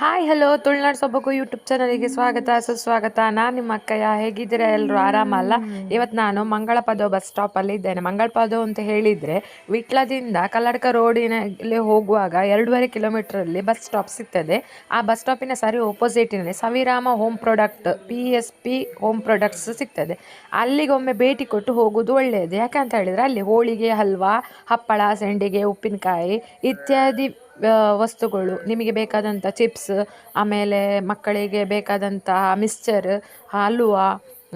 Hi hello Tulunadu ಸೊಬಗು YouTube ಚಾನಲಿಗೆ ಸ್ವಾಗತ, ಸುಸ್ವಾಗತ. ನಾನು ನಿಮ್ಮ ಅಕ್ಕಯ್ಯ. ಹೇಗಿದ್ದೀರಾ ಎಲ್ಲರೂ ಆರಾಮಲ್ಲ? ಇವತ್ತು ನಾನು ಮಂಗಳ ಪದೋ ಬಸ್ ಸ್ಟಾಪಲ್ಲಿ ಇದ್ದೇನೆ. ಮಂಗಳ ಪದೋ ಅಂತ ಹೇಳಿದರೆ ವಿಟ್ಲದಿಂದ ಕಲ್ಲಡ್ಕ ರೋಡಿನಲ್ಲಿ ಹೋಗುವಾಗ ಎರಡೂವರೆ ಕಿಲೋಮೀಟ್ರಲ್ಲಿ ಬಸ್ ಸ್ಟಾಪ್ ಸಿಗ್ತದೆ. ಆ ಬಸ್ ಸ್ಟಾಪಿನ ಸರಿ ಒಪೋಸಿಟಿನಲ್ಲಿ Saviraama home product P S P home products ಸಿಗ್ತದೆ. ಅಲ್ಲಿಗೊಮ್ಮೆ ಭೇಟಿ ಕೊಟ್ಟು ಹೋಗೋದು ಒಳ್ಳೆಯದು ಯಾಕಂತ ಹೇಳಿದರೆ ಅಲ್ಲಿ ಹೋಳಿಗೆ, ಹಲ್ವಾ, ಹಪ್ಪಳ, ಸೆಂಡಿಗೆ, ಉಪ್ಪಿನಕಾಯಿ ಇತ್ಯಾದಿ ವಸ್ತುಗಳು, ನಿಮಗೆ ಬೇಕಾದಂಥ ಚಿಪ್ಸ್ ಆಮೇಲೆ ಮಕ್ಕಳಿಗೆ ಬೇಕಾದಂತಹ ಮಿಕ್ಸ್ಚರ್ ಹಲುವ,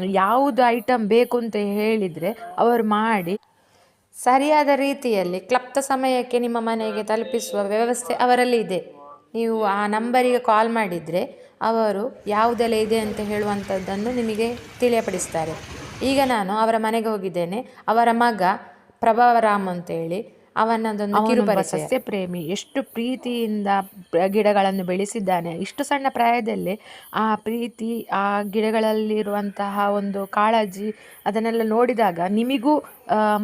ಯಾವುದು ಐಟಮ್ ಬೇಕು ಅಂತ ಹೇಳಿದರೆ ಅವರು ಮಾಡಿ ಸರಿಯಾದ ರೀತಿಯಲ್ಲಿ ಕ್ಲಪ್ತ ಸಮಯಕ್ಕೆ ನಿಮ್ಮ ಮನೆಗೆ ತಲುಪಿಸುವ ವ್ಯವಸ್ಥೆ ಅವರಲ್ಲಿ ಇದೆ. ನೀವು ಆ ನಂಬರಿಗೆ ಕಾಲ್ ಮಾಡಿದರೆ ಅವರು ಯಾವುದೆಲ್ಲ ಇದೆ ಅಂತ ಹೇಳುವಂಥದ್ದನ್ನು ನಿಮಗೆ ತಿಳಿಯಪಡಿಸ್ತಾರೆ. ಈಗ ನಾನು ಅವರ ಮನೆಗೆ ಹೋಗಿದ್ದೇನೆ. ಅವರ ಮಗ ಪ್ರಭಾವರಾಮ್ ಅಂತೇಳಿ. ಅವನದೊಂದು ಕಿರುಪರಿಚಯ ಸಸ್ಯ ಪ್ರೇಮಿ ಎಷ್ಟು ಪ್ರೀತಿಯಿಂದ ಗಿಡಗಳನ್ನು ಬೆಳೆಸಿದ್ದಾನೆ. ಇಷ್ಟು ಸಣ್ಣ ಪ್ರಾಯದಲ್ಲಿ ಆ ಪ್ರೀತಿ ಆ ಗಿಡಗಳಲ್ಲಿರುವಂತಹ ಒಂದು ಕಾಳಜಿ ಅದನ್ನೆಲ್ಲ ನೋಡಿದಾಗ ನಿಮಗೂ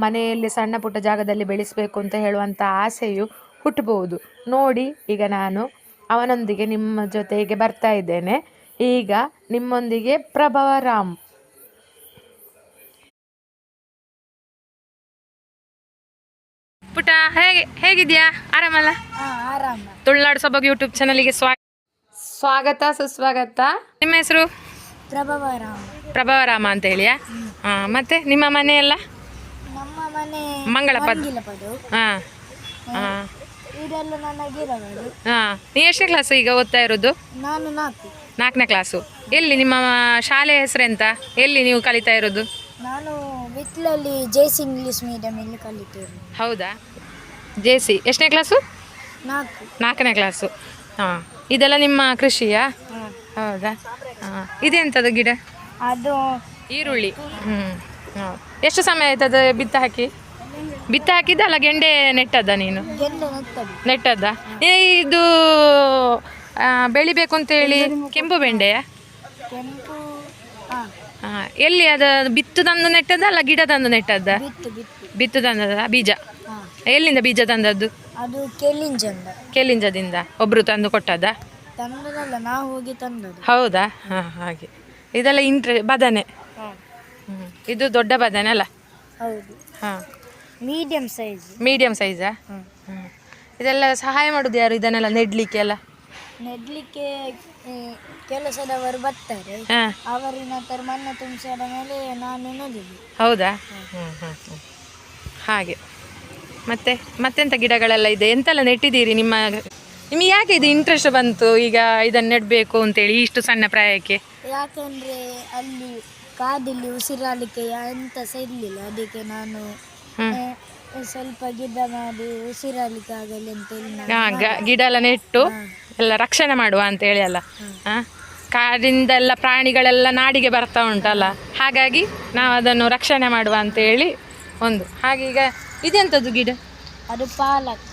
ಮನೆಯಲ್ಲಿ ಸಣ್ಣ ಪುಟ್ಟ ಜಾಗದಲ್ಲಿ ಬೆಳೆಸಬೇಕು ಅಂತ ಹೇಳುವಂಥ ಆಸೆಯು ಹುಟ್ಟಬಹುದು. ನೋಡಿ ಈಗ ನಾನು ಅವನೊಂದಿಗೆ ನಿಮ್ಮ ಜೊತೆಗೆ ಬರ್ತಾ ಇದ್ದೇನೆ. ಈಗ ನಿಮ್ಮೊಂದಿಗೆ ಪ್ರಭವ ರಾಮ್ ಪುಟ ಹೇಗೆ ಹೇಗಿದ್ಯಾ? ಆರಾಮಲ್ಲ? ಆರಾಮ. ತುಳುನಾಡು ಸೊಬಗು ಯೂಟ್ಯೂಬ್ ಚಾನಲಿಗೆ ಸ್ವಾಗತ ಸ್ವಾಗತ ಸುಸ್ವಾಗತ. ನಿಮ್ಮ ಹೆಸರು? ಪ್ರಭಾವರಾಮ. ಪ್ರಭಾವರಾಮ ಅಂತ ಹೇಳಿಯಾ? ಹಾ ಮತ್ತೆ ನಿಮ್ಮ ಮನೆ ಮಂಗಳಪದ. ಮಂಗಿಲಪದು. ಹಾ ಹಾ. ಹಾ. ನೀ ಎಷ್ಟೇ ಕ್ಲಾಸ್ ಈಗ ಓದ್ತಾ ಇರೋದು? ನಾಲ್ಕನೇ ಕ್ಲಾಸು ಎಲ್ಲಿ ನಿಮ್ಮ ಶಾಲೆ ಹೆಸರೆಂತ ಎಲ್ಲಿ ನೀವು ಕಲಿತಾ ಇರೋದು? ನಾನು ವಿಟ್ಲಲ್ಲಿ ಜೇಸಿ ಇಂಗ್ಲಿಷ್ ಮೀಡಿಯಮಲ್ಲಿ ಕಲಿತೇನೆ ಹೌದಾ? ಜೆ ಸಿ ಎಷ್ಟನೇ ಕ್ಲಾಸು ನಾಲ್ಕು. ನಾಲ್ಕನೇ ಕ್ಲಾಸು ಹಾಂ. ಇದೆಲ್ಲ ನಿಮ್ಮ ಕೃಷಿಯಾ? ಹೌದಾ? ಹಾಂ. ಇದೆಂಥದ್ದು ಗಿಡ? ಅದು ಈರುಳ್ಳಿ. ಹ್ಞೂ ಹಾಂ. ಎಷ್ಟು ಸಮಯ ಆಯ್ತದ ಬಿತ್ತ ಹಾಕಿ? ಬಿತ್ತ ಹಾಕಿದ್ದ ಅಲ್ಲ ಗೆಂಡೆ ನೆಟ್ಟದ ನೀನು? ನೆಟ್ಟದ್ದ. ಏ ಇದು ಬೆಳಿಬೇಕು ಅಂತೇಳಿ ಕೆಂಪು ಬೆಂಡೆಯ? ಎಲ್ಲಿ ಅದ? ಬಿತ್ತು ತಂದು ನೆಟ್ಟದ ಅಲ್ಲ ಗಿಡ ತಂದು ನೆಟ್ಟದ್ದ? ಬಿತ್ತು ತಂದದ ಬೀಜ? ಹಾಂ. ಎಲ್ಲಿಂದ ಬೀಜ ತಂದದ್ದು? ಅದು ಕೆಲಿಂಜಂಡ ಕೆಲಿಂಜದಿಂದ. ಒಬ್ರು ತಂದು ಕೊಟ್ಟದ ತಂದದಲ್ಲ ನಾವು ಹೋಗಿ ತಂದದ್ದು. ಹೌದಾ? ಹಾಂ ಹಾಗೆ. ಇದೆಲ್ಲ ಇಂಟ್ರೆ ಬದನೆ. ಇದು ದೊಡ್ಡ ಬದನೆ ಅಲ್ಲ? ಹೌದು. ಹಾಂ. ಮೀಡಿಯಂ ಸೈಜ್ ಮೀಡಿಯಮ್ ಸೈಜಾ ಇದೆಲ್ಲ ಸಹಾಯ ಮಾಡೋದು ಯಾರು ಇದನ್ನೆಲ್ಲ ನೆಡ್ಲಿಕ್ಕೆ ಎಲ್ಲ? ನೆಡ್ಲಿಕ್ಕೆ ಕೆಲಸದವರು ಬರ್ತಾರೆ. ಅವರಿನ ಮಣ್ಣು ತುಂಬಿಸಿದ ಮೇಲೆ ನಾನು ನೆಡುದು ಹೌದಾ? ಹಾಗೆ. ಮತ್ತೆ ಮತ್ತೆಂತ ಗಿಡಗಳೆಲ್ಲ ಇದೆ? ಎಂತೆಲ್ಲ ನೆಟ್ಟಿದ್ದೀರಿ ನಿಮ್ಮ ನಿಮಗೆ ಯಾಕೆ ಇದು ಇಂಟ್ರೆಸ್ಟ್ ಬಂತು ಈಗ ಇದನ್ನು ನೆಡಬೇಕು ಅಂತೇಳಿ ಇಷ್ಟು ಸಣ್ಣ ಪ್ರಾಯಕ್ಕೆ? ಯಾಕಂದ್ರೆ ಅಲ್ಲಿ ಕಾದಿಲ್ಲಿ ಉಸಿರಾಡಲಿಕ್ಕೆ ಎಂತ ಸಹ ಇರಲಿಲ್ಲ. ಅದಕ್ಕೆ ನಾನು ಸ್ವಲ್ಪ ಗಿಡ ಮಾಡಿ ಉಸಿರಾಡಲಿಕ್ಕೆ ಆಗಲಿ ಅಂತೇಳಿ ಗಿಡ ಎಲ್ಲ ನೆಟ್ಟು ಎಲ್ಲ ರಕ್ಷಣೆ ಮಾಡುವ ಅಂತೇಳಿ ಅಲ್ಲ. ಕಾಡಿಂದ ಕಾಡಿಂದೆಲ್ಲ ಪ್ರಾಣಿಗಳೆಲ್ಲ ನಾಡಿಗೆ ಬರ್ತಾ ಉಂಟಲ್ಲ. ಹಾಗಾಗಿ ನಾವು ಅದನ್ನು ರಕ್ಷಣೆ ಮಾಡುವ ಅಂತ ಹೇಳಿ ಒಂದು. ಹಾಗೆ ಈಗ ಇದೆಂಥದ್ದು ಗಿಡ? ಅದು ಪಾಲಕ್.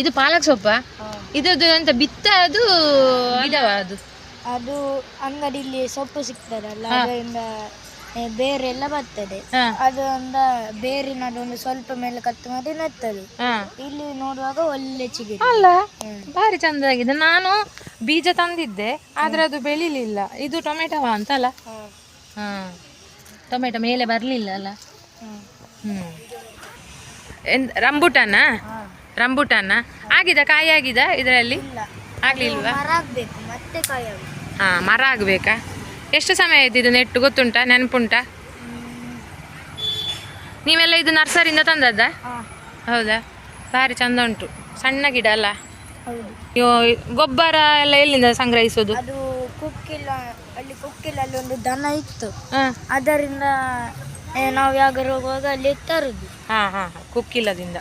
ಇದು ಪಾಲಕ್ ಸೊಪ್ಪ? ಇದು ಎಂತ ಬಿತ್ತ ಅದು ಗಿಡವ ಅದು? ಅದು ಅಂಗಡಿಲಿ ಸೊಪ್ಪು ಸಿಗ್ತದಲ್ಲ ಅದರಿಂದ ಬೇರೆ ಎಲ್ಲ ಬರ್ತದೆ. ಹಾ. ಅದು ಒಂದು ಬೇರಿನದು ಒಂದು ಸ್ವಲ್ಪ ಮೇಲೆ ಕತ್ತು ಮಾಡಿ ನೆತ್ತದು. ಹಾಂ. ಇಲ್ಲಿ ನೋಡುವಾಗ ಒಳ್ಳೆ ಚಿಗಿ ಅಲ್ಲ ಭಾರಿ ಚಂದ ಆಗಿದೆ ನಾನು ಬೀಜ ತಂದಿದ್ದೆ ಆದ್ರೆ ಅದು ಬೆಳಿಲಿಲ್ಲ. ಇದು ಟೊಮೆಟೊವಾ ಅಂತಲ್ಲ ಅಲ್ಲ? ಹಾಂ. ಟೊಮೆಟೊ ಮೇಲೆ ಬರಲಿಲ್ಲ ಅಲ್ಲ? ಹ್ಮ್. ರಂಬುಟಾನ? ಹಾ. ರಂಬುಟಾನ? ಆಗಿದ ಕಾಯಿ ಆಗಿದ ಇದರಲ್ಲಿ? ಆಗ್ಲಿಲ್ವಾ? ಮರ ಆಗ್ಬೇಕಾ ಮತ್ತೆ ಕಾಯಿ ಆಗ್ಬೇಕು. ಮರ ಆಗಬೇಕಾ? ಎಷ್ಟು ಸಮಯ ಆಯ್ತು ಇದು ನೆಟ್ಟು ಗೊತ್ತುಂಟಾ ನೆನಪುಂಟಾ? ನೀವೆಲ್ಲ ಇದು ನರ್ಸರಿಯಿಂದ ತಂದದ್ದ? ಹೌದಾ? ಭಾರಿ ಚಂದ ಉಂಟು. ಸಣ್ಣ ಗಿಡ ಅಲ್ಲ? ಗೊಬ್ಬರ ಎಲ್ಲ ಎಲ್ಲಿಂದ ಸಂಗ್ರಹಿಸೋದು ಅದು ಕುಕ್ಕಿಲ್ಲ ಅಲ್ಲಿ ಕುಕ್ಕಿಲಲ್ಲಿ ಒಂದು ದನ ಇತ್ತು. ಅದರಿಂದ ನಾವು ಯಾವಾಗ ಹೋಗುವಾಗ ಅಲ್ಲಿ ತರುದು. ಹಾ ಹಾ ಕುಕ್ಕಿಲ್ಲದಿಂದ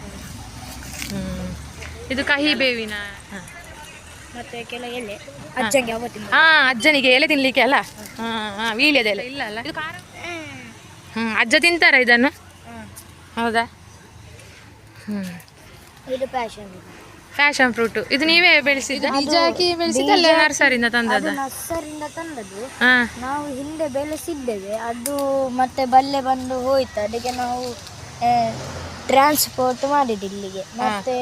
ಇದು ಕಹಿ ಬೇವಿನ ಹಾಂ. ಮತ್ತೆ ಕೆಲ ಎಲೆ. ಅಜ್ಜಂಗೆ ಅವತ್ತಿನ ಹಾಂ ಅಜ್ಜನಿಗೆ ಎಲೆ ತಿನ್ಲಿಕ್ಕೆ ಅಲ್ಲ? ಹಾ ಹಾಂ ವೀಳ್ಯದ ಎಲೆ. ಇಲ್ಲ ಅಲ್ಲ. ಇದು ಖಾರ? ಹ್ಞೂ ಅಜ್ಜ ತಿಂತಾರ ಇದನ್ನು? ಹೌದಾ? ಹ್ಮ್. ಇದು ಪ್ಯಾಷನ್ ಫ್ಯಾಷನ್ ಫ್ರೂಟ್ ಇದು ನೀವೇ ಬೆಳೆಸಿದ್ದ? ಬೀಜ ಹಾಕಿ ಬೆಳೆಸಿದ್ದಲ್ಲ? ನರ್ಸರಿಯಿಂದ ತಂದದ ನರ್ಸರಿಂದ ತಂದದ್ದು. ಹಾಂ. ನಾವು ಹಿಂದೆ ಬೆಳೆಸಿದ್ದೇವೆ. ಅದು ಮತ್ತೆ ಬಲ್ಲೆ ಬಂದು ಹೋಯ್ತು. ಅದಕ್ಕೆ ನಾವು ಟ್ರಾನ್ಸ್ಪೋರ್ಟ್ ಮಾಡಿದ್ದು ಇಲ್ಲಿಗೆ. ಮತ್ತೆ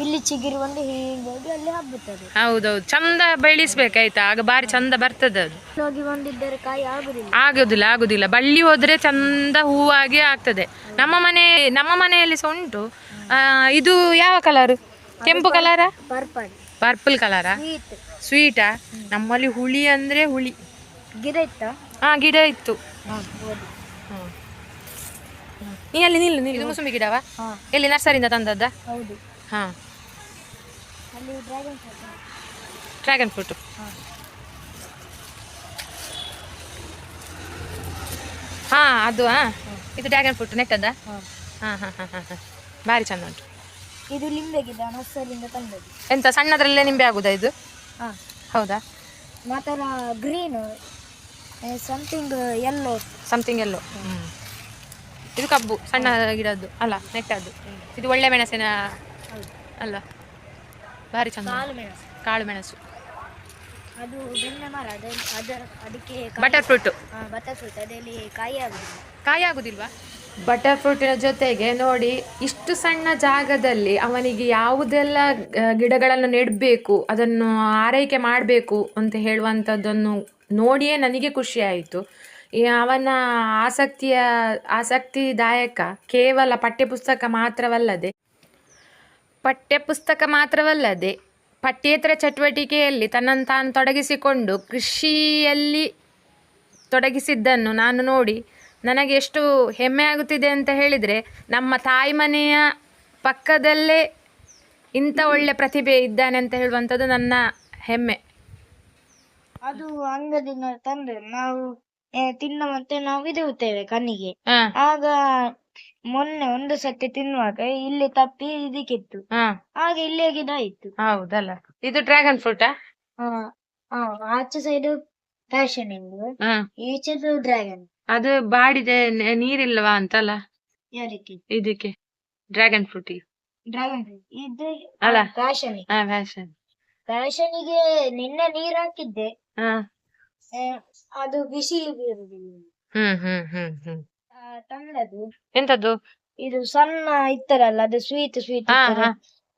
ಇಲ್ಲಿ ಚಿಗುರು ಒಂದು ಹೀಗಾಗಿ ಅಲ್ಲಿ ಹಬ್ಬುತ್ತದೆ. ಹೌದೌದು. ಚಂದ ಬೆಳೆಸ್ಬೇಕಾಯ್ತಾ? ಆಗ ಬಾರಿ ಚಂದ ಬರ್ತದೆ ಅದು. ಹೋಗಿ ಬಂದಿದ್ದರೆ ಕಾಯಿ ಆಗುದಿಲ್ಲ. ಆಗುದಿಲ್ಲ ಆಗುದಿಲ್ಲ. ಬಳ್ಳಿ ಹೋದ್ರೆ ಚಂದ ಹೂವಾಗಿ ಆಗ್ತದೆ. ನಮ್ಮ ಮನೆ ನಮ್ಮ ಮನೆಯಲ್ಲಿ ಸಹ ಉಂಟು. ಆ, ಇದು ಯಾವ ಕಲರ್ ಕೆಂಪು ಕಲರ ಪರ್ಪಲ್ ಪರ್ಪಲ್ ಕಲರಾ ಸ್ವೀಟ್ ಸ್ವೀಟಾ ನಮ್ಮಲ್ಲಿ ಹುಳಿ ಅಂದ್ರೆ ಹುಳಿ. ಗಿಡ ಇತ್ತ? ಹಾ ಗಿಡ ಇತ್ತು. ನೀ ಅಲ್ಲಿ ನಿಲ್ಲು ನಿಲ್ಲು. ಇದು ಮುಸುಂಬಿ ಗಿಡವಾ? ಹಾ. ಎಲ್ಲಿ ನರ್ಸರಿಯಿಂದ ತಂದದ್ದ? ಹೌದು. ಹಾ. ಅಲ್ಲಿ ಡ್ರ್ಯಾಗನ್ ಫ್ರೂಟ್ ಡ್ರ್ಯಾಗನ್ ಫ್ರೂಟ್ ಹಾ. ಹಾ ಅದು ಹಾಂ. ಇದು ಡ್ರ್ಯಾಗನ್ ಫ್ರೂಟ್ ನೆಟ್ಟದ ಹಾಂ. ಹಾಂ ಹಾಂ ಹಾಂ ಹಾಂ ಹಾಂ. ಭಾರಿ ಚೆಂದ ಉಂಟು. ಇದು ಲಿಂಬೆ ಗಿಡ ನರ್ಸರಿಯಿಂದ ತಂದದ್ದು. ಎಂತ ಸಣ್ಣದ್ರಲ್ಲೇ ನಿಂಬೆ ಆಗುದಾ ಇದು? ಹಾಂ. ಹೌದಾ? ಮಾತ್ರ green something yellow something yellow ಇದು ಕಬ್ಬು ಸಣ್ಣ ಗಿಡದ್ದು. ಅಲ್ಲ ನೆಟ್ಟದ್ದು ಇದು ಒಳ್ಳೆ ಮೆಣಸಿನ ಅಲ್ಲ ಭಾರಿ ಚಂದ. ಕಾಳು ಮೆಣಸು. ಅದು ಬೆಣ್ಣೆ ಮರ ಅದರ ಅದಕ್ಕೆ ಬಟರ್ ಫ್ರೂಟ್ ಬಟರ್ ಫ್ರೂಟ್ ಅದರಲ್ಲಿ ಕಾಯಿ ಆಗುದಿಲ್ಲ. ಕಾಯಿ ಆಗುದಿಲ್ವಾ? ಬಟರ್ ಫ್ರೂಟಿನ ಜೊತೆಗೆ ನೋಡಿ ಇಷ್ಟು ಸಣ್ಣ ಜಾಗದಲ್ಲಿ ಅವನಿಗೆ ಯಾವುದೆಲ್ಲ ಗಿಡಗಳನ್ನು ನೆಡಬೇಕು ಅದನ್ನು ಆರೈಕೆ ಮಾಡಬೇಕು ಅಂತ ಹೇಳುವಂಥದ್ದನ್ನು ನೋಡಿಯೇ ನನಗೆ ಖುಷಿ ಆಯಿತು ಅವನ ಆಸಕ್ತಿಯ ಆಸಕ್ತಿದಾಯಕ ಕೇವಲ ಪಠ್ಯಪುಸ್ತಕ ಮಾತ್ರವಲ್ಲದೆ ಪಠ್ಯಪುಸ್ತಕ ಮಾತ್ರವಲ್ಲದೆ ಪಠ್ಯೇತರ ಚಟುವಟಿಕೆಯಲ್ಲಿ ತನ್ನನ್ನು ತಾನು ತೊಡಗಿಸಿಕೊಂಡು ಕೃಷಿಯಲ್ಲಿ ತೊಡಗಿಸಿದ್ದನ್ನು ನಾನು ನೋಡಿ ನನಗೆ ಎಷ್ಟು ಹೆಮ್ಮೆ ಆಗುತ್ತಿದೆ ಅಂತ ಹೇಳಿದರೆ ನಮ್ಮ ತಾಯಿ ಮನೆಯ ಪಕ್ಕದಲ್ಲೇ ಇಂಥ ಒಳ್ಳೆ ಪ್ರತಿಭೆ ಇದ್ದಾನೆ ಅಂತ ಹೇಳುವಂಥದ್ದು ನನ್ನ ಹೆಮ್ಮೆ. ಅದು ಅಂಗದಿಂದ ತಂದ್ರೆ ನಾವು ತಿನ್ನ ಮತ್ತೆ ನಾವು ಇದುತ್ತೇವೆ ಕಣ್ಣಿಗೆ. ಆಗ ಮೊನ್ನೆ ಒಂದು ಸತಿ ತಿನ್ನುವಾಗ ಇಲ್ಲಿ ತಪ್ಪಿ ಇದಕ್ಕಿತ್ತು ಹಾ. ಆಗ ಇಲ್ಲೇ ಗಿಡ ಹೌದಲ್ಲ. ಇದು ಡ್ರ್ಯಾಗನ್ ಫ್ರೂಟಾ ಆ, ಆ, ಆಚೆ ಸೈಡ್ ಫ್ಯಾಷನ್ ಎಂದು ಹಾ. ಈಚೆದು ಡ್ರ್ಯಾಗನ್ ಅದು ಬಾಡಿದೆ ನೆ- ನೀರಿಲ್ವಾ ಅಂತಲ್ಲ? ಯಾರಿಕೆ? ಇದಕ್ಕೆ. ಡ್ರ್ಯಾಗನ್ ಫ್ರೂಟ್ ಡ್ರ್ಯಾಗನ್ ಇದು ಅಲ್ಲ. ಫ್ಯಾಷನ್ ಹಾ ಫ್ಯಾಷನ್ ಫ್ಯಾಷನಿಗೆ ನಿನ್ನೆ ನೀರ್ ಹಾಕಿದ್ದೆ. ಹಾ. ಆ, ಅದು ಬಿಸಿ ಹ್ಮ್ ಹ್ಮ್ ಹ್ಮ್ ಹ್ಮ್. ತಂದದ್ದು ಎಂತದ್ದು? ಇದು ಸಣ್ಣ ಇತ್ತರಲ್ಲ ಅದು ಸ್ವೀಟ್ ಸ್ವೀಟ್ ಹಾ ಹಾ.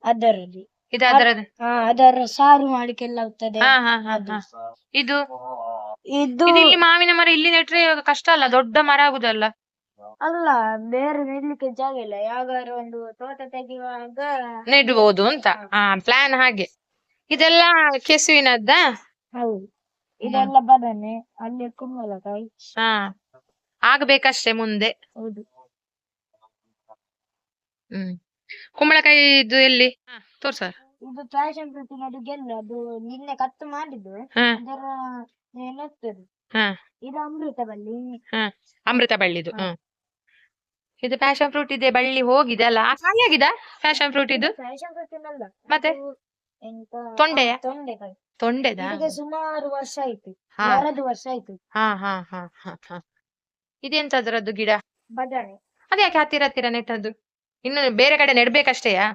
ಅದರಲ್ಲಿ ಇದು ಅದರದ್ದು. ಹಾ ಅದರ ಸಾರು ಮಾಡ್ಲಿಕ್ಕೆಲ್ಲ ಆಗ್ತದೆ. ಹಾ ಹಾ ಹಾ ಹಾ. ಇದು? ಇದು ಇದು ಇಲ್ಲಿ ಮಾವಿನ ಮರ ಇಲ್ಲಿ ನೆಟ್ರೆ ಕಷ್ಟ ಅಲ್ಲ ದೊಡ್ಡ ಮರ ಆಗುದಲ್ಲ? ಅಲ್ಲ ಬೇರೆ ನೆಡ್ಲಿಕ್ಕೆ ಜಾಗ ಇಲ್ಲ. ಯಾವಾಗ ಒಂದು ತೋಟ ತೆಗೆಯುವಾಗ ನೆಡ್ಬೋದು ಅಂತ. ಹಾ. ಪ್ಲಾನ್ ಹಾಗೆ. ಇದೆಲ್ಲ ಕೆಸುವಿನದ್ದ? ಹೌದು. ಇದೆಲ್ಲ ಬದನೆ ಅಲ್ಲಿ ಕುಂಬಳಕಾಯಿ. ಹಾ. ಆಗ್ಬೇಕಷ್ಟೇ ಮುಂದೆ. ಹೌದು. ಹ್ಮ್. ಕುಂಬಳಕಾಯಿ ಇದು ಎಲ್ಲಿ? ಹಾ. ತೋರ್ಸ. ಇದು ಫ್ಯಾಷನ್ ಫ್ರೂಟಿನದು ಗೆಲ್ಲು. ಅದು ನಿನ್ನೆ ಕತ್ತು ಮಾಡಿದ್ದು. ಹಾ. ಅದರ ಹಾ. ಇದು ಅಮೃತ ಬಳ್ಳಿ. ಹಾ ಅಮೃತ ಬಳ್ಳಿದು. ಹ್ಮ್. ಇದು ಪ್ಯಾಷನ್ ಫ್ರೂಟ್ ಇದೆ ಬಳ್ಳಿ ಹೋಗಿದೆ ಅಲ್ಲ? ಆ ಆಗಿದ ಪ್ಯಾಷನ್ ಫ್ರೂಟ್ ಇದು? ಮತ್ತೆ? ಅದು ಎಂತ? ತೊಂಡೆಯ? ಆ, ತೊಂಡೆಕಾಯಿ. ತೊಂಡೆದ? ಇದಕ್ಕೆ ಸುಮಾರು ವರ್ಷ ಆಯ್ತು. ಹಾ. ಎರಡು ವರ್ಷ ಆಯ್ತು. ಹಾ ಹಾ ಹಾ ಹಾ ಹಾ. ಇದೆಂತದ್ರದ್ದು ಗಿಡ? ಬದನೆ ಅದ್ಯಾಕೆ ಹತ್ತಿರ ಹತ್ತಿರ ನೆಟ್ಟದ್ದು? ಇನ್ನು ಬೇರೆ ಕಡೆ ನೆಡ್ಬೇಕಷ್ಟೇಯಾ?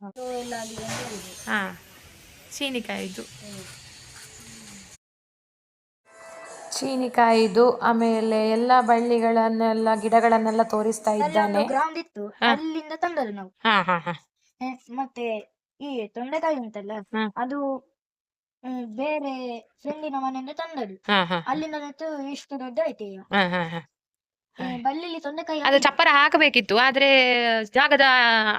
ಹೇಳಿದ್ರು. ಹಾ. ಚೀನಿಕಾಯಿದು. ಚೀನಿಕಾಯಿದು ಆಮೇಲೆ ಎಲ್ಲಾ ಬಳ್ಳಿಗಳನ್ನೆಲ್ಲ ಗಿಡಗಳನ್ನೆಲ್ಲ ತೋರಿಸ್ತಾ ಇದ್ದಾನೆ. ಗ್ರೌಂಡ್ ಇತ್ತು ಅಲ್ಲಿಂದ ತಂದದ್ದು ನಾವು. ಹಾ ಹಾ ಹಾ. ಮತ್ತೆ ಈ ತೊಂಡೆಕಾಯಿ ಉಂಟಲ್ಲ ಅದು ಬೇರೆ ಫ್ರೆಂಡಿನ ಮನೆಯಿಂದ ತಂದದ್ದು. ಹಾ ಹಾ. ಅಲ್ಲಿಂದ ಇಷ್ಟು ದೊಡ್ಡ ಆಯ್ತು ಈಗ ಹಾ ಹಾ. ಹಾ ಬಳ್ಳಿಲಿ ತೊಂಡೆಕಾಯಿ ಅದು ಚಪ್ಪರ ಹಾಕಬೇಕಿತ್ತು ಆದ್ರೆ ಜಾಗದ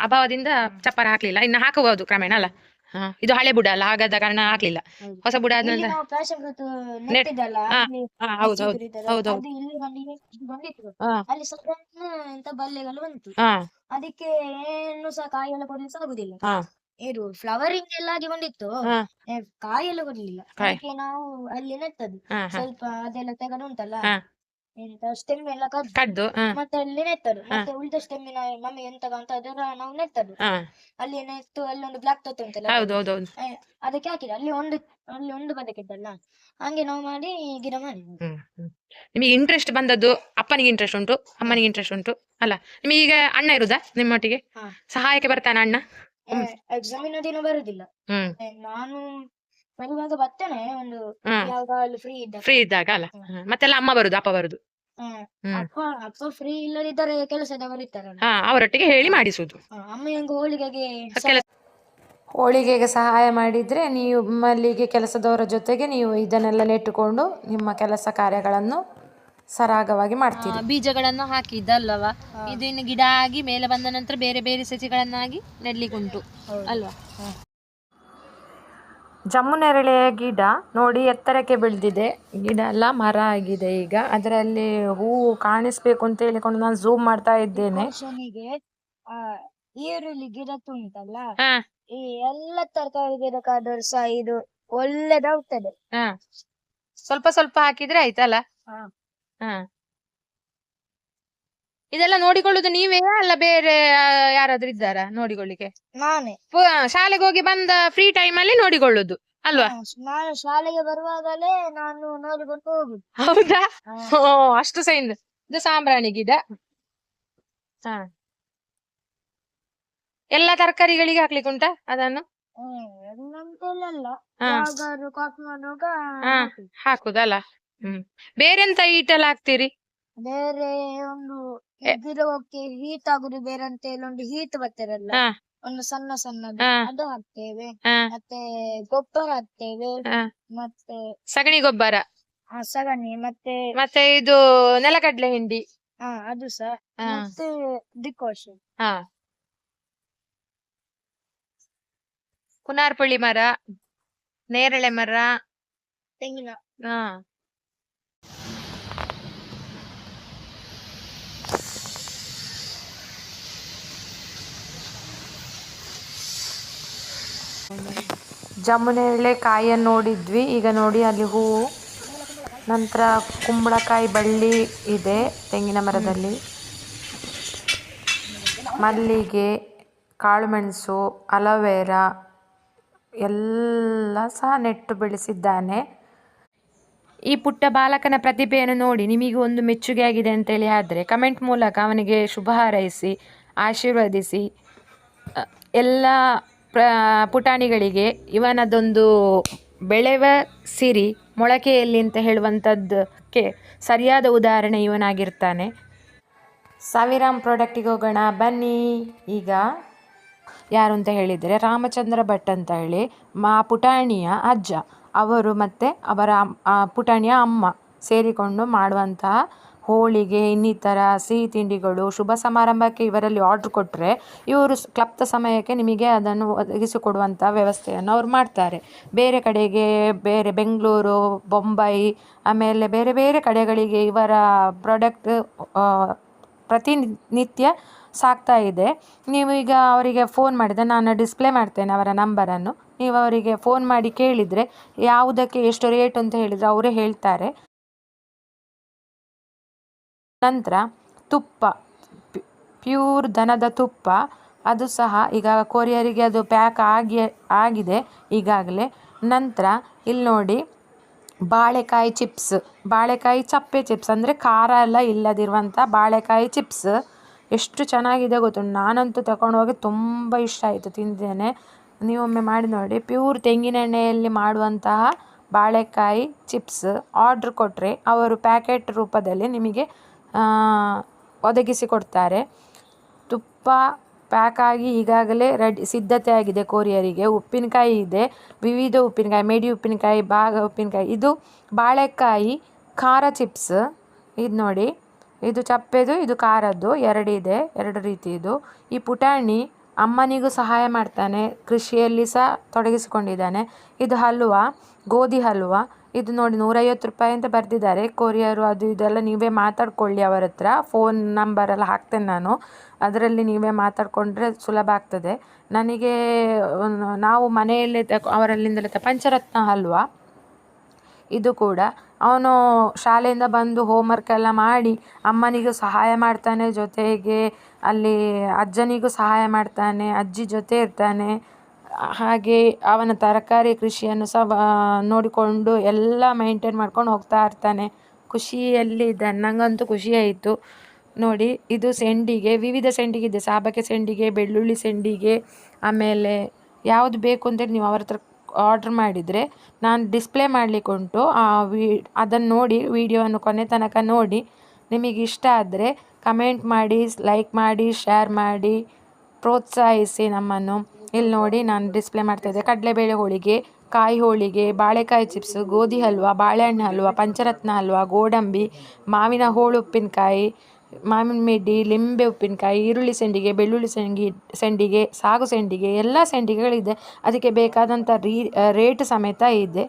ಅಭಾವದಿಂದ ಚಪ್ಪರ ಹಾಕ್ಲಿಲ್ಲ. ಇನ್ನು ಹಾಕಬಹುದು ಕ್ರಮೇಣ ಅಲ್ಲ. ಹಾ ಇದು ಹಳೆ ಬುಡ ಅಲ್ಲ ಹಾಗಾದ ಕಾರಣ ಹಾಕ್ಲಿಲ್ಲ. ಹೊಸ ಬುಡ ಆದ ನಂತರ ನೆಟ್ಟಿದ್ದಲ್ಲ ಹಾ, ಹಾ ಹೌದು ಹೌದು ಹೌದು ಹೌದು. ಅದು ಇಲ್ಲಿ ಬಂದಿಗೆ ಬಂದಿತ್ತು. ಹಾ. ಅಲ್ಲಿ ಸಣ್ಣ ಬಳ್ಳಿಗಳು ಬಂತು. ಹಾ. ಅದಕ್ಕೆ ಏನು ಸಹ ಕಾಯಿ ಎಲ್ಲ ಕೊಡ್ಲಿಕ್ಕೆ ಆಗುದಿಲ್ಲ ಹಾ. ಇದು ಫ್ಲವರಿಂಗ್ ಎಲ್ಲ ಆಗಿ ಬಂದಿತ್ತು. ಹಾ. ಏ, ಕಾಯಿ ಎಲ್ಲ ಕೊಡ್ಲಿಲ್ಲ ಕಾಯಿ. ಅದಕ್ಕೆ ನಾವು ಅಲ್ಲಿ ನೆಟ್ಟದ್ದು ಹಾ ಹಾ. ಸ್ವಲ್ಪ ಅದೆಲ್ಲ ತೆಗೆದು ಉಂಟಲ್ಲ? ಹಾ. ಎಂತ ಸ್ಟೆಮ್ ಎಲ್ಲ ಕದ್ದು ಕಡ್ದು ಹಾ. ಮತ್ತೆ ಅಲ್ಲಿ ನೆಟ್ಟದ್ದು ಮತ್ತೆ ಉಳಿದ ಸ್ಟೆಮ್ಮಿನ ಮಮ್ಮಿ ಎಂತ ಅಂತ ಅದರ ನಾವು ನೆಟ್ಟದ್ದು ಹಾ. ಅಲ್ಲಿ ನೆಟ್ಟು ಅಲ್ಲಿ ಒಂದು ಬ್ಲಾಕ್ ತೊತ್ತೆ ಉಂಟಲ್ಲ? ಹೌದು ಹೌದು ಹೌದು. ಏ, ಅದಕ್ಕೆ ಹಾಕಿದ ಅಲ್ಲಿ ಒಂದು ಅಲ್ಲಿ ಒಂದು ಬದಕಿದ್ದಲ್ಲ ಹಂಗೆ ನಾವು ಮಾಡಿ ಗಿಡ ಮಾಡಿ ಹ್ಮ್ ಹ್ಮ್. ನಿಮಗೆ ಇಂಟ್ರೆಸ್ಟ್ ಬಂದದ್ದು ಅಪ್ಪನಿಗೆ ಇಂಟ್ರೆಸ್ಟ್ ಉಂಟು ಅಮ್ಮನಿಗೆ ಇಂಟ್ರೆಸ್ಟ್ ಉಂಟು ಅಲ್ಲ? ನಿಮಗೆ ಈಗ ಅಣ್ಣ ಇರುದಾ ನಿಮ್ಮೊಟ್ಟಿಗೆ? ಹಾ. ಸಹಾಯಕ್ಕೆ ಬರ್ತಾನ ಅಣ್ಣ? ಎಕ್ಸಾಮಿನ ದಿನ ಬರುದಿಲ್ಲ. ನಾನು ಬರುವಾಗ ಬರ್ತೇನೆ ಒಂದು ಹ್ಮ್. ಯಾವಾಗಲೂ ಫ್ರೀ ಇದ್ದ ಫ್ರೀ ಇದ್ದಾಗ ಅಲ್ಲ. ಮತ್ತೆಲ್ಲ ಅಮ್ಮ ಬರುದು ಅಪ್ಪ ಬರುದು. ಹ್ಮ್. ಅಪ್ಪ ಅಪ್ಪ ಫ್ರೀ ಇಲ್ಲದಿದ್ದರೆ ಕೆಲಸದವರು ಇರ್ತಾರಲ್ಲ ಹಾ ಅವರೊಟ್ಟಿಗೆ ಹೇಳಿ ಮಾಡಿಸುದು ಅಮ್ಮ ಹೆಂಗ ಹೋಳಿಗೆಗೆ ಹೋಳಿಗೆಗೆ ಸಹಾಯ ಮಾಡಿದ್ರೆ ನೀವು ಮಲ್ಲಿಗೆ ಕೆಲಸದವರ ಜೊತೆಗೆ ನೀವು ಇದನ್ನೆಲ್ಲ ನೆಟ್ಟುಕೊಂಡು ನಿಮ್ಮ ಕೆಲಸ ಕಾರ್ಯಗಳನ್ನು ಸರಾಗವಾಗಿ ಮಾಡ್ತೀರಿ. ಬೀಜಗಳನ್ನು ಹಾಕಿದ್ದಲ್ವ ಇದು ಇನ್ನು ಗಿಡ ಆಗಿ ಮೇಲೆ ಬಂದ ನಂತರ ಬೇರೆ ಬೇರೆ ಸಸಿಗಳನ್ನಾಗಿ ನೆಡ್ಲಿಕ್ಕುಂಟು ಅಲ್ವಾ? ಜಮ್ಮುನೆರಳೆಯ ಗಿಡ ನೋಡಿ ಎತ್ತರಕ್ಕೆ ಬೆಳೆದಿದೆ. ಗಿಡ ಎಲ್ಲ ಮರ ಆಗಿದೆ ಈಗ. ಅದರಲ್ಲಿ ಹೂವು ಕಾಣಿಸ್ಬೇಕು ಅಂತ ಹೇಳಿಕೊಂಡು ನಾನು ಝೂಮ್ ಮಾಡ್ತಾ ಇದ್ದೇನೆ. ಆ ಈರುಳ್ಳಿ ಗಿಡ ಉಂಟಲ್ಲ? ಈ ಎಲ್ಲ ತರಕಾರಿ ಗಿಡಕ್ಕಾದರೂ ಸಹ ಇದು ಒಳ್ಳೆದಾಗ್ತದೆ. ಹಾ. ಸ್ವಲ್ಪ ಸ್ವಲ್ಪ ಹಾಕಿದ್ರೆ ಆಯ್ತಲ್ಲ? ಹಾ. ಇದೆಲ್ಲ ನೋಡಿಕೊಳ್ಳುದು ನೀವೇ ಅಲ್ಲ ಬೇರೆ ಆ, ಯಾರಾದ್ರೂ ಇದ್ದಾರಾ ನೋಡಿಕೊಳ್ಳಿಕ್ಕೆ ನಾನೇ ಪು- ಶಾಲೆಗೆ ಹೋಗಿ ಬಂದ ಫ್ರೀ ಟೈಮ್ ಅಲ್ಲಿ ನೋಡಿಕೊಳ್ಳುದು ಅಲ್ವಾ ಹಾ, ನಾನು ಶಾಲೆಗೆ ಬರುವಾಗಲೇ ನಾನು ನೋಡಿಕೊಂಡು ಹೋಗುದು ಹೌದಾ ಹಾ. ಓ ಅಷ್ಟು ಸಹ ಇಂದ ಇದು ಸಾಂಬ್ರಾಣಿ ಗಿಡ ಹಾ ಎಲ್ಲ ತರಕಾರಿಗಳಿಗೆ ಹಾಕ್ಲಿಕ್ಕೆ ಉಂಟಾ ಅದನ್ನು ಹ್ಮ್, ಎಲ್ಲಂತೆಲ್ಲ ಹಾ. ಯಾವಾಗಾದ್ರು ಕಾಫಿ ಮಾಡುವಾಗ ಹಾ. ಹಾಕುದು. ಹಾಕುದಲ್ಲ ಹ್ಮ್. ಬೇರೆಂತ ಎಲ್ಲ ಹಾಕ್ತೀರಿ? ಬೇರೆ ಒಂದು ಗಿಡಕ್ಕೆ ಹೀಟ್ ಆಗುದು ಬೇರೆ ಅಂತ ಹೇಳಿ ಒಂದು ಹೀಟ್ ಬರ್ತಾರಲ್ಲ ಹಾ. ಒಂದು ಸಣ್ಣ ಸಣ್ಣದು ಹಾ. ಅದು ಹಾಕ್ತೇವೆ. ಹಾ. ಮತ್ತೆ ಗೊಬ್ಬರ ಹಾಕ್ತೇವೆ. ಹಾ. ಮತ್ತೆ ಸಗಣಿ ಗೊಬ್ಬರ? ಆ ಸಗಣಿ ಮತ್ತೆ ಮತ್ತೆ ಇದು ನೆಲಗಡ್ಲೆ ಹಿಂಡಿ. ಹಾ ಅದು ಸಹ. ಹಾ. ಮತ್ತೆ ಡಿಕೋಷನ್ ಹಾ. ಕುನಾರ್ಪುಳಿ ಮರ ನೇರಳೆ ಮರ ತೆಂಗಿನ. ಹಾ. ಜಮ್ಮುನೆರಳೆ ಕಾಯನ್ನು ನೋಡಿದ್ವಿ. ಈಗ ನೋಡಿ ಅಲ್ಲಿ ಹೂವು ನಂತರ ಕುಂಬಳಕಾಯಿ ಬಳ್ಳಿ ಇದೆ ತೆಂಗಿನ ಮರದಲ್ಲಿ. ಮಲ್ಲಿಗೆ, ಕಾಳುಮೆಣಸು, ಅಲೋವೆರಾ ಎಲ್ಲ ಸಹ ನೆಟ್ಟು ಬೆಳೆಸಿದ್ದಾನೆ. ಈ ಪುಟ್ಟ ಬಾಲಕನ ಪ್ರತಿಭೆಯನ್ನು ನೋಡಿ ನಿಮಗೆ ಒಂದು ಮೆಚ್ಚುಗೆ ಆಗಿದೆ ಅಂತೇಳಿ ಆದರೆ ಕಮೆಂಟ್ ಮೂಲಕ ಅವನಿಗೆ ಶುಭ ಹಾರೈಸಿ, ಆಶೀರ್ವದಿಸಿ ಎಲ್ಲ ಪ್ರ, ಪುಟಾಣಿಗಳಿಗೆ ಇವನದೊಂದು ಬೆಳೆವ ಸಿರಿ ಮೊಳಕೆಯಲ್ಲಿ ಅಂತ ಹೇಳುವಂಥದ್ದಕ್ಕೆ ಸರಿಯಾದ ಉದಾಹರಣೆ ಇವನಾಗಿರ್ತಾನೆ. ಸಾವಿರಾಮ್ ಪ್ರಾಡಕ್ಟಿಗೆ ಹೋಗೋಣ, ಬನ್ನಿ. ಈಗ ಯಾರು ಅಂತ ಹೇಳಿದರೆ ರಾಮಚಂದ್ರ ಭಟ್ ಅಂತ ಹೇಳಿ ಮಾ ಪುಟಾಣಿಯ ಅಜ್ಜ. ಅವರು ಮತ್ತು ಅವರ ಪುಟಾಣಿಯ ಅಮ್ಮ ಸೇರಿಕೊಂಡು ಮಾಡುವಂತಹ ಹೋಳಿಗೆ, ಇನ್ನಿತರ ಸಿಹಿ ತಿಂಡಿಗಳು, ಶುಭ ಸಮಾರಂಭಕ್ಕೆ ಇವರಲ್ಲಿ ಆರ್ಡ್ರ್ ಕೊಟ್ಟರೆ ಇವರು ಕ್ಲಪ್ತ ಸಮಯಕ್ಕೆ ನಿಮಗೆ ಅದನ್ನು ಒದಗಿಸಿಕೊಡುವಂಥ ವ್ಯವಸ್ಥೆಯನ್ನು ಅವ್ರು ಮಾಡ್ತಾರೆ. ಬೇರೆ ಕಡೆಗೆ ಬೇರೆ ಬೆಂಗಳೂರು, ಬೊಂಬೈ, ಆಮೇಲೆ ಬೇರೆ ಬೇರೆ ಕಡೆಗಳಿಗೆ ಇವರ ಪ್ರಾಡಕ್ಟ್ ಪ್ರತಿನಿತ್ಯ ಸಾಗ್ತಾ ಇದೆ. ನೀವು ಈಗ ಅವರಿಗೆ ಫೋನ್ ಮಾಡಿದರೆ ನಾನು ಡಿಸ್ಪ್ಲೇ ಮಾಡ್ತೇನೆ ಅವರ ನಂಬರನ್ನು ನೀವು ಅವರಿಗೆ ಫೋನ್ ಮಾಡಿ ಕೇಳಿದರೆ ಯಾವುದಕ್ಕೆ ಎಷ್ಟು ರೇಟ್ ಅಂತ ಹೇಳಿದರೆ ಅವರೇ ಹೇಳ್ತಾರೆ. ನಂತರ ತುಪ್ಪ ಪ್ಯೂರ್ ದನದ ತುಪ್ಪ, ಅದು ಸಹ ಈಗ ಕೊರಿಯರಿಗೆ ಅದು ಪ್ಯಾಕ್ ಆಗಿ, ಆಗಿದೆ ಈಗಾಗಲೇ. ನಂತರ ಇಲ್ಲಿ ನೋಡಿ ಬಾಳೆಕಾಯಿ ಚಿಪ್ಸ್ ಬಾಳೆಕಾಯಿ ಚಪ್ಪೆ ಚಿಪ್ಸ್ ಅಂದರೆ ಖಾರ ಎಲ್ಲ ಇಲ್ಲದಿರುವಂಥ ಬಾಳೆಕಾಯಿ ಚಿಪ್ಸ್ ಎಷ್ಟು ಚೆನ್ನಾಗಿದೆ ಗೊತ್ತು ನಾನಂತೂ ತಗೊಂಡೋಗಿ ತುಂಬ ಇಷ್ಟ ಆಯಿತು ತಿಂದಿದ್ದೇನೆ. ನೀವೊಮ್ಮೆ ಮಾಡಿ ನೋಡಿ. ಪ್ಯೂರ್ ತೆಂಗಿನೆಣ್ಣೆಯಲ್ಲಿ ಮಾಡುವಂತಹ ಬಾಳೆಕಾಯಿ ಚಿಪ್ಸ್ ಆರ್ಡ್ರ್ ಕೊಟ್ಟರೆ ಅವರು ಪ್ಯಾಕೆಟ್ ರೂಪದಲ್ಲಿ ನಿಮಗೆ ಆ, ಒದಗಿಸಿಕೊಡ್ತಾರೆ ತುಪ್ಪ ಪ್ಯಾಕ್ ಆಗಿ ಈಗಾಗಲೇ ರೆಡಿ ಸಿದ್ಧತೆ ಆಗಿದೆ ಕೊರಿಯರಿಗೆ. ಉಪ್ಪಿನಕಾಯಿ ಇದೆ ವಿವಿಧ ಉಪ್ಪಿನಕಾಯಿ ಮೇಡಿ ಉಪ್ಪಿನಕಾಯಿ ಭಾಗ ಉಪ್ಪಿನಕಾಯಿ. ಇದು ಬಾಳೆಕಾಯಿ ಖಾರ ಚಿಪ್ಸ್. ಇದು ನೋಡಿ. ಇದು ಚಪ್ಪೆದು ಇದು ಖಾರದ್ದು. ಎರಡಿದೆ ಎರಡು ರೀತಿದು ಈ ಪುಟಾಣಿ ಅಮ್ಮನಿಗೂ ಸಹಾಯ ಮಾಡ್ತಾನೆ, ಕೃಷಿಯಲ್ಲಿ ಸಹ ತೊಡಗಿಸಿಕೊಂಡಿದ್ದಾನೆ. ಇದು ಹಲ್ವಾ, ಗೋಧಿ ಹಲ್ವಾ. ಇದು ನೋಡಿ ನೂರೈವತ್ತು ರೂಪಾಯಿ ಅಂತ ಬರೆದಿದ್ದಾರೆ. ಕೊರಿಯರು ಅದು ಇದೆಲ್ಲ ನೀವೇ ಮಾತಾಡ್ಕೊಳ್ಳಿ ಅವರ ಹತ್ರ. ಫೋನ್ ನಂಬರೆಲ್ಲ ಹಾಕ್ತೇನೆ ನಾನು. ಅದರಲ್ಲಿ ನೀವೇ ಮಾತಾಡಿಕೊಂಡ್ರೆ ಸುಲಭ ಆಗ್ತದೆ. ನನಗೆ, ನಾವು ಮನೆಯಲ್ಲೇ ತ ಅವರಲ್ಲಿಂದಲೇ ತ ಪಂಚರತ್ನ ಹಲ್ವಾ. ಇದು ಕೂಡ. ಅವನು ಶಾಲೆಯಿಂದ ಬಂದು ಹೋಮ್ವರ್ಕ್ ಎಲ್ಲ ಮಾಡಿ ಅಮ್ಮನಿಗೂ ಸಹಾಯ ಮಾಡ್ತಾನೆ, ಜೊತೆಗೆ ಅಲ್ಲಿ ಅಜ್ಜನಿಗೂ ಸಹಾಯ ಮಾಡ್ತಾನೆ, ಅಜ್ಜಿ ಜೊತೆ ಇರ್ತಾನೆ. ಹಾಗೆ ಅವನ ತರಕಾರಿ ಕೃಷಿಯನ್ನು ಸಹ ನೋಡಿಕೊಂಡು ಎಲ್ಲ ಮೈಂಟೈನ್ ಮಾಡ್ಕೊಂಡು ಹೋಗ್ತಾ ಇರ್ತಾನೆ. ಖುಷಿಯಲ್ಲಿ ಇದ್ದಾನೆ. ನನಗಂತೂ ಖುಷಿ ಆಯಿತು ನೋಡಿ, ಇದು ಸೆಂಡಿಗೆ, ವಿವಿಧ ಸೆಂಡಿಗೆ ಇದೆ ಸಾಬಕ್ಕೆ ಸೆಂಡಿಗೆ, ಬೆಳ್ಳುಳ್ಳಿ ಸೆಂಡಿಗೆ, ಆಮೇಲೆ ಯಾವುದು ಬೇಕು ಅಂತೇಳಿ ನೀವು ಅವ್ರ ಹತ್ರ ಆರ್ಡ್ರ್ ಮಾಡಿದರೆ ನಾನು ಡಿಸ್ಪ್ಲೇ ಮಾಡಲಿಕ್ಕುಂಟು ವಿ ಅದನ್ನು ನೋಡಿ, ವಿಡಿಯೋವನ್ನು ಕೊನೆ ತನಕ ನೋಡಿ. ನಿಮಗೆ ಇಷ್ಟ ಆದರೆ ಕಮೆಂಟ್ ಮಾಡಿ ಲೈಕ್ ಮಾಡಿ ಶೇರ್ ಮಾಡಿ, ಪ್ರೋತ್ಸಾಹಿಸಿ ನಮ್ಮನ್ನು. ಇಲ್ಲಿ ನೋಡಿ ನಾನು ಡಿಸ್ಪ್ಲೇ ಮಾಡ್ತಾ ಇದ್ದೆ. ಕಡಲೆಬೇಳೆ ಹೋಳಿಗೆ, ಕಾಯಿ ಹೋಳಿಗೆ, ಬಾಳೆಕಾಯಿ ಚಿಪ್ಸ್ ಗೋಧಿ ಹಲ್ವಾ, ಬಾಳೆಹಣ್ಣು ಹಲ್ವಾ, ಪಂಚರತ್ನ ಹಲ್ವಾ, ಗೋಡಂಬಿ, ಮಾವಿನ ಹೋಳು, ಉಪ್ಪಿನಕಾಯಿ ಮಾವಿನ ಮಿಡ್ಡಿ ಲಿಂಬೆ ಉಪ್ಪಿನಕಾಯಿ, ಈರುಳ್ಳಿ ಸೆಂಡಿಗೆ, ಬೆಳ್ಳುಳ್ಳಿ ಸೆಂಗಿ ಸೆಂಡಿಗೆ, ಸಾಗು ಸೆಂಡಿಗೆ, ಎಲ್ಲ ಸೆಂಡಿಗೆಗಳಿದೆ. ಅದಕ್ಕೆ ಬೇಕಾದಂಥ ರೀ ರೇಟ್ ಸಮೇತ ಇದೆ.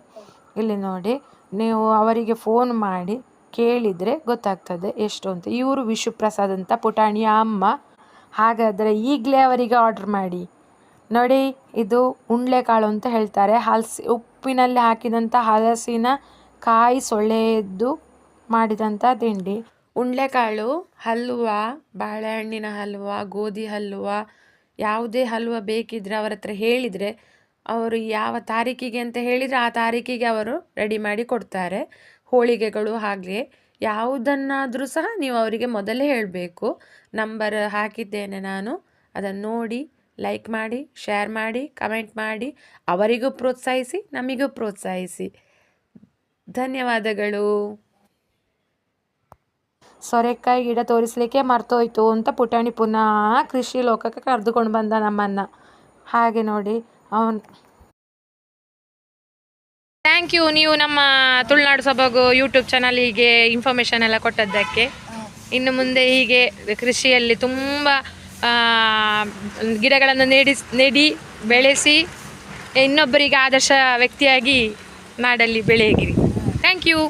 ಇಲ್ಲಿ ನೋಡಿ, ನೀವು ಅವರಿಗೆ ಫೋನ್ ಮಾಡಿ ಕೇಳಿದರೆ ಗೊತ್ತಾಗ್ತದೆ ಎಷ್ಟು ಅಂತ. ಇವರು ವಿಶ್ವಪ್ರಸಾದ್ ಅಂತ ಪುಟಾಣಿಯ ಅಮ್ಮ. ಹಾಗಾದರೆ ಈಗಲೇ ಅವರಿಗೆ ಆರ್ಡ್ರ್ ಮಾಡಿ. ನೋಡಿ, ಇದು ಉಂಡ್ಲೆಕಾಳು ಅಂತ ಹೇಳ್ತಾರೆ. ಹಲಸಿ, ಉಪ್ಪಿನಲ್ಲಿ ಹಾಕಿದಂಥ ಹಲಸಿನ ಕಾಯಿ ಸೊಳ್ಳೆಯದ್ದು ಮಾಡಿದಂಥ ತಿಂಡಿ. ಉಂಡ್ಲೆಕಾಳು ಹಲ್ವ, ಬಾಳೆಹಣ್ಣಿನ ಹಲ್ವ, ಗೋಧಿ ಹಲ್ವ, ಯಾವುದೇ ಹಲ್ವ ಬೇಕಿದ್ದರೆ ಅವರ ಹತ್ರ ಹೇಳಿದರೆ ಅವರು ಯಾವ ತಾರೀಕಿಗೆ ಅಂತ ಹೇಳಿದರೆ ಆ ತಾರೀಕಿಗೆ ಅವರು ರೆಡಿ ಮಾಡಿ ಕೊಡ್ತಾರೆ. ಹೋಳಿಗೆಗಳು ಹಾಗೆ ಯಾವುದನ್ನಾದರೂ ಸಹ ನೀವು ಅವರಿಗೆ ಮೊದಲೇ ಹೇಳಬೇಕು. ನಂಬರ್ ಹಾಕಿದ್ದೇನೆ ನಾನು. ಅದನ್ನು ನೋಡಿ, ಲೈಕ್ ಮಾಡಿ, ಶೇರ್ ಮಾಡಿ, ಕಮೆಂಟ್ ಮಾಡಿ, ಅವರಿಗೂ ಪ್ರೋತ್ಸಾಹಿಸಿ, ನಮಗೂ ಪ್ರೋತ್ಸಾಹಿಸಿ. ಧನ್ಯವಾದಗಳು. ಸೊರೆಕಾಯಿ ಗಿಡ ತೋರಿಸಲಿಕ್ಕೆ ಮರ್ತೋಯ್ತು ಅಂತ ಪುಟಾಣಿ ಪುನಃ ಕೃಷಿ ಲೋಕಕ್ಕೆ ಕರೆದುಕೊಂಡು ಬಂದ ನಮ್ಮನ್ನು. ಹಾಗೆ ನೋಡಿ, ಅವನು ಥ್ಯಾಂಕ್ ಯು ನೀವು ನಮ್ಮ ತುಳುನಾಡು ಸೊಬಗು ಯೂಟ್ಯೂಬ್ ಚಾನಲಿಗೆ ಇನ್ಫಾರ್ಮೇಷನ್ ಎಲ್ಲ ಕೊಟ್ಟದ್ದಕ್ಕೆ. ಇನ್ನು ಮುಂದೆ ಹೀಗೆ ಕೃಷಿಯಲ್ಲಿ ತುಂಬ ಗಿಡಗಳನ್ನು ನೆಡಿ ನೆಡಿ, ಬೆಳೆಸಿ, ಇನ್ನೊಬ್ಬರಿಗೆ ಆದರ್ಶ ವ್ಯಕ್ತಿಯಾಗಿ ನಾಡಲ್ಲಿ ಬೆಳೆಯಿರಿ. Thank you